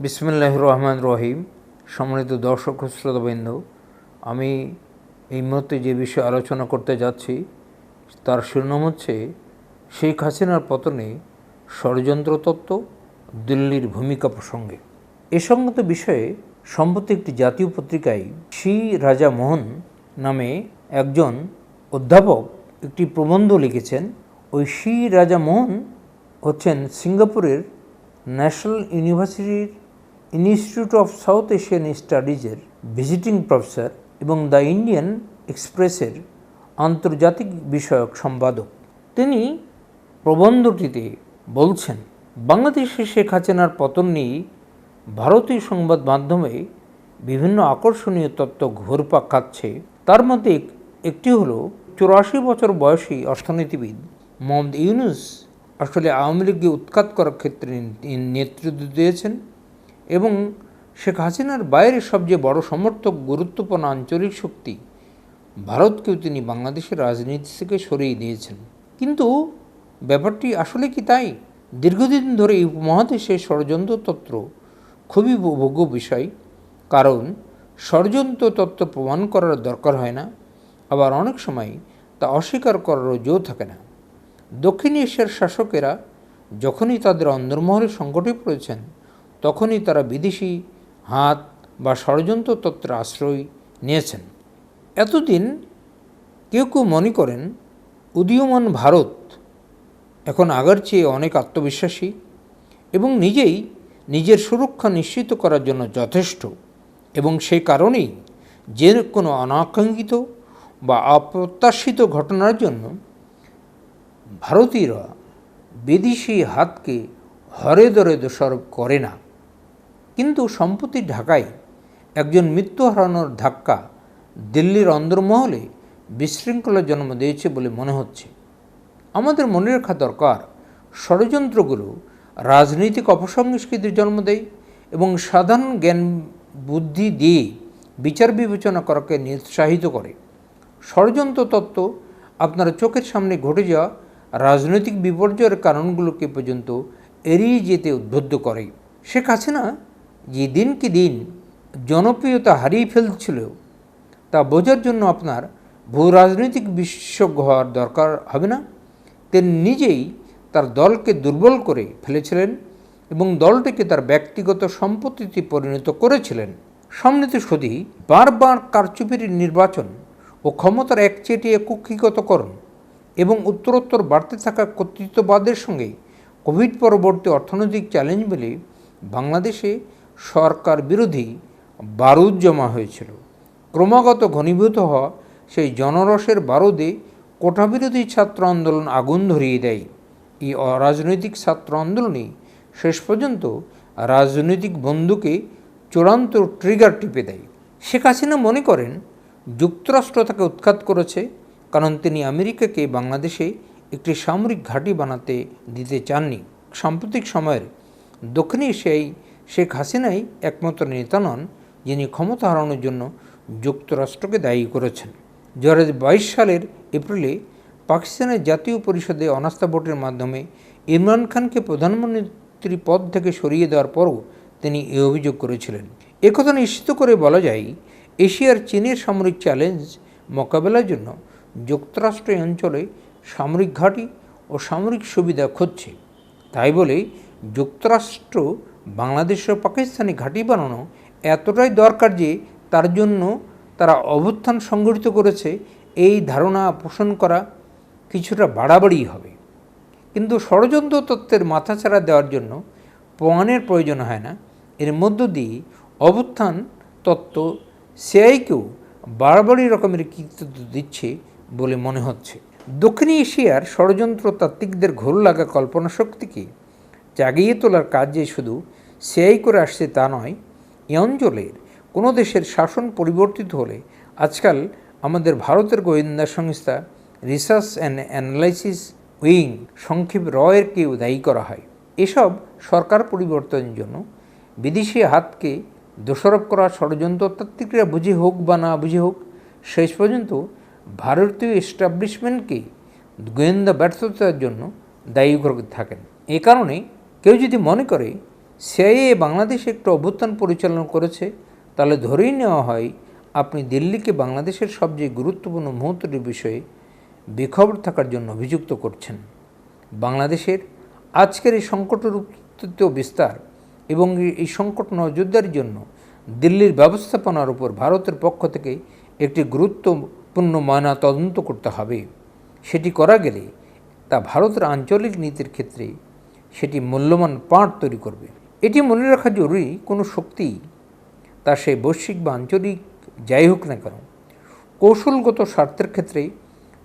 বিসমুল্লাহ রহমান রহিম সম্মানিত দর্শক শ্রোতাবৃন্দ, আমি এই মুহূর্তে যে বিষয়ে আলোচনা করতে যাচ্ছি, তার শিরোনাম হচ্ছে, শেখ হাসিনার পতনে ষড়যন্ত্র তত্ত্ব দিল্লির ভূমিকা প্রসঙ্গে। এ সংগত বিষয়ে সম্প্রতি একটি জাতীয় পত্রিকায় শ্রী রাজা মোহন নামে একজন অধ্যাপক একটি প্রবন্ধ লিখেছেন। ওই শ্রী রাজা মোহন হচ্ছেন সিঙ্গাপুরের ন্যাশনাল ইউনিভার্সিটির ইনস্টিটিউট অফ সাউথ এশিয়ান স্টাডিজের ভিজিটিং প্রফেসর এবং দ্য ইন্ডিয়ান এক্সপ্রেসের আন্তর্জাতিক বিষয়ক সম্পাদক। তিনি প্রবন্ধটিতে বলছেন, বাংলাদেশে শেখ হাসিনার পতন নিয়ে ভারতীয় সংবাদ মাধ্যমে বিভিন্ন আকর্ষণীয় তত্ত্ব ঘুরপাক খাচ্ছে। তার মধ্যে একটি হলো চুরাশি বছর বয়সী অর্থনীতিবিদ মোহাম্মদ ইউনুস আসলে আওয়ামী লীগকে উৎখাত করার ক্ষেত্রে নেতৃত্ব দিয়েছেন। এবং শেখ হাসিনার বাইরে সবচেয়ে বড় সমর্থক, গুরুত্বপূর্ণ আঞ্চলিক শক্তি ভারতকেও তিনি বাংলাদেশের রাজনীতি থেকে সরিয়ে দিয়েছেন। কিন্তু ব্যাপারটি আসলে কি তাই? দীর্ঘদিন ধরে এই উপমহাদেশে ষড়যন্ত্র তত্ত্ব খুবই উপভোগ্য বিষয়। কারণ ষড়যন্ত্র তত্ত্ব প্রমাণ করার দরকার হয় না, আবার অনেক সময় তা অস্বীকার করারও জো থাকে না। দক্ষিণ এশিয়ার শাসকেরা যখনই তাদের অন্দরমহলে সংকটে পড়েছেন তখনই তারা বিদেশি হাত বা ষড়যন্ত্র তত্ত্বের আশ্রয় নিয়েছেন। এতদিন কেউ কেউ মনে করেন, উদীয়মান ভারত এখন আগের চেয়ে অনেক আত্মবিশ্বাসী এবং নিজেই নিজের সুরক্ষা নিশ্চিত করার জন্য যথেষ্ট এবং সেই কারণেই যে কোনো অনাকাঙ্ক্ষিত বা অপ্রত্যাশিত ঘটনার জন্য ভারতীয়রা বিদেশি হাতকে হরে দরে দোষারোপ করে না। কিন্তু সম্প্রতি ঢাকায় একজন মৃত্যু হারানোর ধাক্কা দিল্লির অন্দরমহলে বিশৃঙ্খলা জন্ম দিয়েছে বলে মনে হচ্ছে। আমাদের মনে রাখা দরকার, ষড়যন্ত্রগুলো রাজনৈতিক অপসংস্কৃতির জন্ম দেয় এবং সাধারণ জ্ঞান বুদ্ধি দিয়ে বিচার বিবেচনা করাকে নিরুৎসাহিত করে। ষড়যন্ত্র তত্ত্ব আপনার চোখের সামনে ঘটে যাওয়া রাজনৈতিক বিপর্যয়ের কারণগুলোকে পর্যন্ত এড়িয়ে যেতে উদ্বুদ্ধ করে। শেখ হাসিনা যে দিনকে দিন জনপ্রিয়তা হারিয়ে ফেলছিল, তা বোঝার জন্য আপনার ভূ রাজনৈতিক বিশেষজ্ঞ হওয়ার দরকার হবে না। তিনি নিজেই তার দলকে দুর্বল করে ফেলেছিলেন এবং দলটিকে তার ব্যক্তিগত সম্পত্তিতে পরিণত করেছিলেন। সম্মিলিত সদি বারবার কারচুপির নির্বাচন ও ক্ষমতার একচেটিয়া কুক্ষিগতকরণ এবং উত্তরোত্তর বাড়তে থাকা কর্তৃত্ববাদের সঙ্গে কোভিড পরবর্তী অর্থনৈতিক চ্যালেঞ্জ বলে বাংলাদেশে সরকার বিরোধী বারুদ জমা হয়েছিল। ক্রমাগত ঘনীভূত হওয়া সেই জনরসের বারুদে কোটাবিরোধী ছাত্র আন্দোলন আগুন ধরিয়ে দেয়। এই অরাজনৈতিক ছাত্র আন্দোলনই শেষ পর্যন্ত রাজনৈতিক বন্ধুকে চূড়ান্ত ট্রিগার টিপে দেয়। শেখ হাসিনা মনে করেন, যুক্তরাষ্ট্র তাকে উৎখাত করেছে কারণ তিনি আমেরিকাকে বাংলাদেশে একটি সামরিক ঘাঁটি বানাতে দিতে চাননি। সাম্প্রতিক সময়ের দক্ষিণ এশিয়ায় শেখ হাসিনাই একমাত্র নেতা নন, যিনি ক্ষমতা হারানোর জন্য যুক্তরাষ্ট্রকে দায়ী করেছেন। দু বাইশ সালের এপ্রিলে পাকিস্তানের জাতীয় পরিষদে অনাস্থা ভোটের মাধ্যমে ইমরান খানকে প্রধানমন্ত্রী পদ থেকে সরিয়ে দেওয়ার পরও তিনি এ অভিযোগ করেছিলেন। একথা নিশ্চিত করে বলা যায়, এশিয়ার চীনের সামরিক চ্যালেঞ্জ মোকাবেলার জন্য যুক্তরাষ্ট্র অঞ্চলে সামরিক ঘাঁটি ও সামরিক সুবিধা খুঁজছে। তাই বলে যুক্তরাষ্ট্র বাংলাদেশ ও পাকিস্তানি ঘাঁটি বানানো এতটাই দরকার যে তার জন্য তারা অভ্যুত্থান সংগঠিত করেছে, এই ধারণা পোষণ করা কিছুটা বাড়াবাড়ি হবে। কিন্তু ষড়যন্ত্র তত্ত্বের মাথাছাড়া দেওয়ার জন্য প্রমাণের প্রয়োজন হয় না। এর মধ্য দিয়ে অভ্যুত্থান তত্ত্ব সিআইকেও বাড়াবাড়ি রকমের কৃতিত্ব দিচ্ছে বলে মনে হচ্ছে। দক্ষিণ এশিয়ার ষড়যন্ত্র তাত্ত্বিকদের ঘোর লাগা কল্পনা শক্তিকে জাগিয়ে তোলার কাজ যে শুধু সিআই করে আসছে তা নয় এ অঞ্চলের কোনো দেশের শাসন পরিবর্তিত হলে আজকাল আমাদের ভারতের গোয়েন্দা সংস্থা রিসার্চ অ্যান্ড অ্যানালাইসিস উইং সংক্ষেপ রয়েরকেও দায়ী করা হয়। এসব সরকার পরিবর্তনের জন্য বিদেশি হাতকে দোষারোপ করা ষড়যন্ত্রতাত্ত্বিকরা বুঝে হোক বা না বুঝে হোক, শেষ পর্যন্ত ভারতীয় এস্টাবলিশমেন্টকে গোয়েন্দা ব্যর্থতার জন্য দায়ী করে থাকেন। এ কারণে কেউ যদি মনে করে সিআইএ বাংলাদেশে একটু অভ্যুত্থান পরিচালনা করেছে, তাহলে ধরেই নেওয়া হয় আপনি দিল্লিকে বাংলাদেশের সবচেয়ে গুরুত্বপূর্ণ মুহূর্তটির বিষয়ে বেখবর থাকার জন্য অভিযুক্ত করছেন। বাংলাদেশের আজকের এই সংকটের উত্তৃত বিস্তার এবং এই সংকট নজরদারির জন্য দিল্লির ব্যবস্থাপনার উপর ভারতের পক্ষ থেকে একটি গুরুত্বপূর্ণ ময়না তদন্ত করতে হবে। সেটি করা গেলে তা ভারতের আঞ্চলিক নীতির ক্ষেত্রে সেটি মূল্যবান পাঠ তৈরি করবে। এটি মনে রাখা জরুরি, কোনো শক্তি তা সে বৈশ্বিক বা আঞ্চলিক যাই হোক না কেন, কৌশলগত স্বার্থের ক্ষেত্রে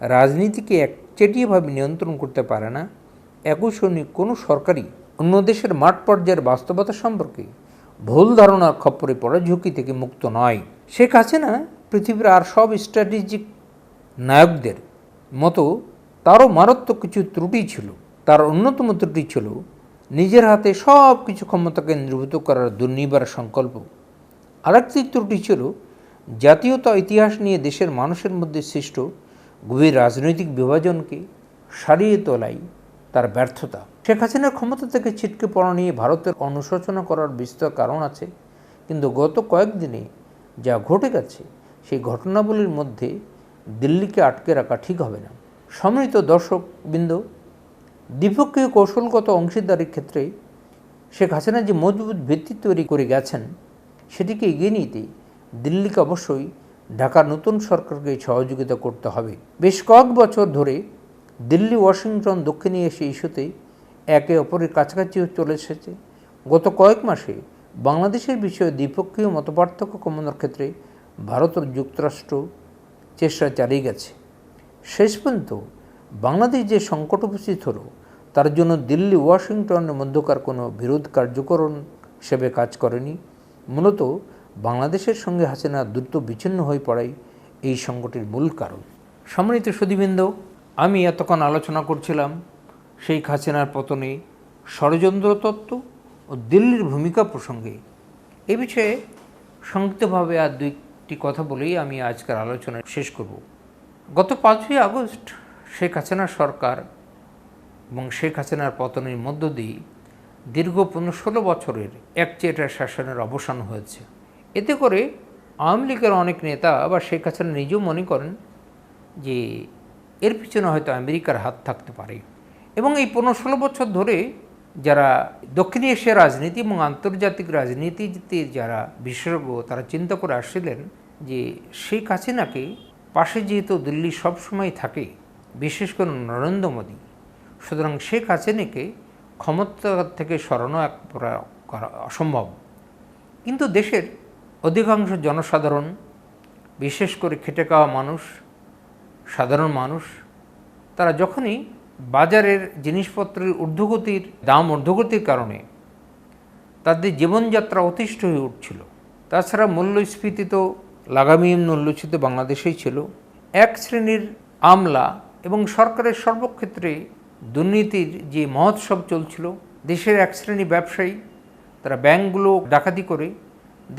রাজনীতিকে একচেটিয়াভাবে নিয়ন্ত্রণ করতে পারে না। একই সঙ্গে কোনো সরকারই অন্য দেশের মাঠ পর্যায়ের বাস্তবতা সম্পর্কে ভুল ধারণার খপ্পরে পড়ার ঝুঁকি থেকে মুক্ত নয়। শেখ হাসিনা পৃথিবীর আর সব স্ট্র্যাটেজিক নায়কদের মতো তারও মারাত্মক কিছু ত্রুটি ছিল। তার অন্যতম ত্রুটি ছিল নিজের হাতে সব কিছু ক্ষমতা কেন্দ্রীভূত করার দুর্নিবার সংকল্প। আরেকটি ত্রুটি ছিল জাতীয়তা ইতিহাস নিয়ে দেশের মানুষের মধ্যে সৃষ্ট গভীর রাজনৈতিক বিভাজনকে সারিয়ে তোলাই তার ব্যর্থতা। শেখ হাসিনার ক্ষমতা থেকে ছিটকে পড়া নিয়ে ভারতের অনুশোচনা করার বিস্তর কারণ আছে, কিন্তু গত কয়েকদিনে যা ঘটে গেছে সেই ঘটনাবলীর মধ্যে দিল্লিকে আটকে রাখা ঠিক হবে না। সম্মিলিত দর্শকবৃন্দ দ্বিপক্ষীয় কৌশলগত অংশীদারির ক্ষেত্রে শেখ হাসিনা যে মজবুত ভিত্তি তৈরি করে গেছেন, সেটিকে এগিয়ে নিতে দিল্লিকে অবশ্যই ঢাকার নতুন সরকারকে সহযোগিতা করতে হবে। বেশ কয়েক বছর ধরে দিল্লি, ওয়াশিংটন, দক্ষিণে এসে ইস্যুতে একে অপরের কাছাকাছিও চলে এসেছে। গত কয়েক মাসে বাংলাদেশের বিষয়ে দ্বিপক্ষীয় মতপার্থক্য কমানোর ক্ষেত্রে ভারত ও যুক্তরাষ্ট্র চেষ্টা চালিয়ে গেছে। শেষ পর্যন্ত বাংলাদেশ যে সংকট উপস্থিত হলো, তার জন্য দিল্লি, ওয়াশিংটনের মধ্যকার কোনো বিরোধ কার্যকরণ হিসেবে কাজ করেনি। মূলত বাংলাদেশের সঙ্গে হাসিনা দ্রুত বিচ্ছিন্ন হয়ে পড়াই এই সংকটের মূল কারণ। সম্মানিত সুদীবৃন্দ আমি এতক্ষণ আলোচনা করছিলাম সেই হাসিনার পতনে ষড়যন্ত্র তত্ত্ব ও দিল্লির ভূমিকা প্রসঙ্গে। এ বিষয়ে সংক্ষিপ্তভাবে আর দুইটি কথা বলেই আমি আজকের আলোচনা শেষ করব। গত পাঁচই আগস্ট শেখ হাসিনা সরকার এবং শেখ হাসিনার পতনের মধ্য দিয়ে দীর্ঘ পনেরো ষোলো বছরের একচেটা শাসনের অবসান হয়েছে। এতে করে আওয়ামী লীগের অনেক নেতা বা শেখ হাসিনা নিজেও মনে করেন যে এর পিছনে হয়তো আমেরিকার হাত থাকতে পারে। এবং এই পনেরো ষোলো বছর ধরে যারা দক্ষিণ এশিয়ার রাজনীতি এবং আন্তর্জাতিক রাজনীতিতে যারা বিশেষজ্ঞ, তারা চিন্তা করে আসছিলেন যে শেখ হাসিনাকে পাশে যেহেতু দিল্লি সবসময় থাকে বিশেষ করে নরেন্দ্র মোদী। সুতরাং শেখ হাসিনাকে ক্ষমতা থেকে সরানো এক করা অসম্ভব। কিন্তু দেশের অধিকাংশ জনসাধারণ, বিশেষ করে খেটে খাওয়া মানুষ, সাধারণ মানুষ, তারা যখনই বাজারের জিনিসপত্রের ঊর্ধ্বগতির দাম ঊর্ধ্বগতির কারণে তাদের জীবনযাত্রা অতিষ্ঠ হয়ে উঠছিল। তাছাড়া মূল্যস্ফীতি তো লাগামী মূল্যচ্যুত বাংলাদেশেই ছিল। এক শ্রেণির আমলা এবং সরকারের সর্বক্ষেত্রে দুর্নীতির যে মহোৎসব চলছিল, দেশের এক শ্রেণি ব্যবসায়ী, তারা ব্যাংকগুলো ডাকাতি করে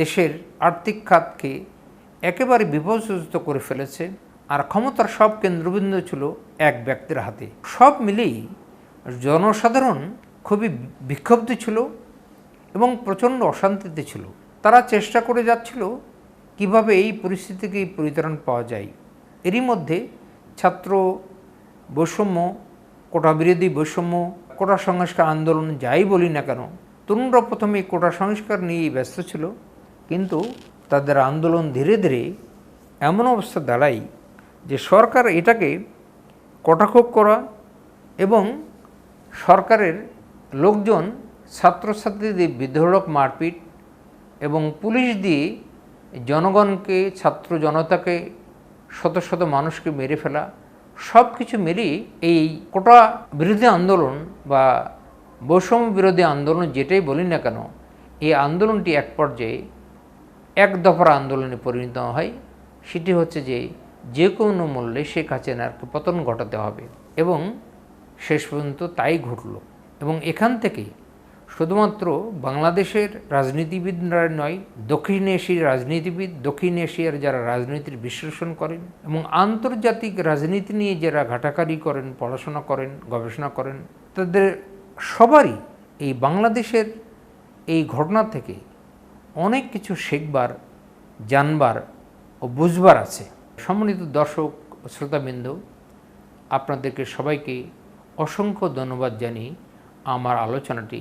দেশের আর্থিক খাতকে একেবারে বিপর্যস্ত করে ফেলেছে আর ক্ষমতার সব কেন্দ্রবিন্দু ছিল এক ব্যক্তির হাতে। সব মিলেই জনসাধারণ খুবই বিক্ষুব্ধ ছিল এবং প্রচণ্ড অশান্তিতে ছিল। তারা চেষ্টা করে যাচ্ছিল কীভাবে এই পরিস্থিতিকে পরিত্রাণ পাওয়া যায়। এরই মধ্যে ছাত্র বৈষম্য, কোটা বিরোধী বৈষম্য, কোটা সংস্কার আন্দোলন যাই বলি না কেন, তরুণরা প্রথমে কোটা সংস্কার নিয়েই ব্যস্ত ছিল, কিন্তু তাদের আন্দোলন ধীরে ধীরে এমন অবস্থা দাঁড়ায় যে সরকার এটাকে কটাক্ষ করা এবং সরকারের লোকজন, ছাত্রছাত্রীদের বিদ্রোহক মারপিট এবং পুলিশ দিয়ে জনগণকে, ছাত্র জনতাকে, শত শত মানুষকে মেরে ফেলা সব কিছু মিলিয়ে এই কোটা বিরোধী আন্দোলন বা বৈষম্য বিরোধী আন্দোলন যেটাই বলি না কেন, এই আন্দোলনটি এক পর্যায়ে এক দফার আন্দোলনে পরিণত হয়। সেটি হচ্ছে যে যে কোনো মূল্যে শেখ হাসিনারকে পতন ঘটাতে হবে এবং শেষ পর্যন্ত তাই ঘটল এবং এখান থেকে শুধুমাত্র বাংলাদেশের রাজনীতিবিদরা নয়, দক্ষিণ এশিয়ার রাজনীতিবিদ, দক্ষিণ এশিয়ার যারা রাজনীতির বিশ্লেষণ করেন এবং আন্তর্জাতিক রাজনীতি নিয়ে যারা ঘাটাকারি করেন, পড়াশোনা করেন, গবেষণা করেন, তাদের সবারই এই বাংলাদেশের এই ঘটনা থেকে অনেক কিছু শিখবার, জানবার ও বুঝবার আছে। সম্মানিত দর্শক শ্রোতাবৃন্দ, আপনাদেরকে সবাইকে অসংখ্য ধন্যবাদ জানিয়ে আমার আলোচনাটি